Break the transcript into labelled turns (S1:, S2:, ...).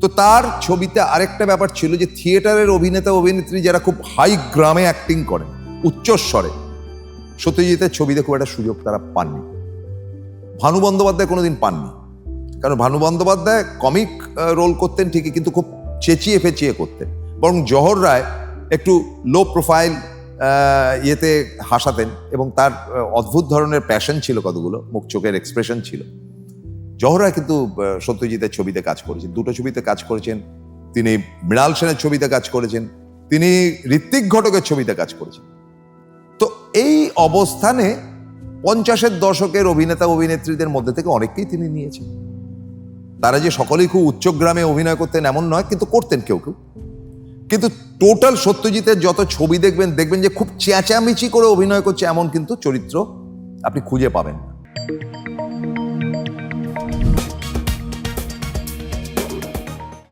S1: তো তার ছবিতে আরেকটা ব্যাপার ছিল যে থিয়েটারের অভিনেতা, অভিনেত্রী যারা খুব হাই গ্রামে অ্যাক্টিং করেন উচ্চস্বরে সত্যজিতের ছবিতে খুব একটা সুযোগ তারা পাননি। ভানু বন্দ্যোপাধ্যায় কোনোদিন পাননি। কারণ ভানু বন্দ্যোপাধ্যায় কমিক রোল করতেন ঠিকই, কিন্তু খুব চেঁচিয়ে ফেঁচিয়ে করতেন। বরং জহর রায় একটু লো প্রোফাইল ইয়েতে হাসাতেন এবং তার অদ্ভুত ধরনের প্যাশন ছিল কতগুলো, মুখ চোখের এক্সপ্রেশন ছিল। জহর কিন্তু সত্যজিতের ছবিতে কাজ করেছেন। দুটো ছবিতে কাজ করেছেন। তিনি মৃণাল সেনের ছবিতে কাজ করেছেন। তিনি ঋত্বিক ঘটকের ছবিতে কাজ করেছেন। তো এই অবস্থানে পঞ্চাশের দশকের অভিনেতা, অভিনেত্রীদের মধ্যে থেকে অনেককেই তিনি নিয়েছেন। তারা যে সকলেই খুব উচ্চগ্রামে অভিনয় করতেন এমন নয়, কিন্তু করতেন কেউ কেউ। কিন্তু টোটাল সত্যজিতের যত ছবি দেখবেন দেখবেন যে খুব চেঁচামেচি করে অভিনয় করছে এমন কিন্তু চরিত্র আপনি খুঁজে পাবেন না।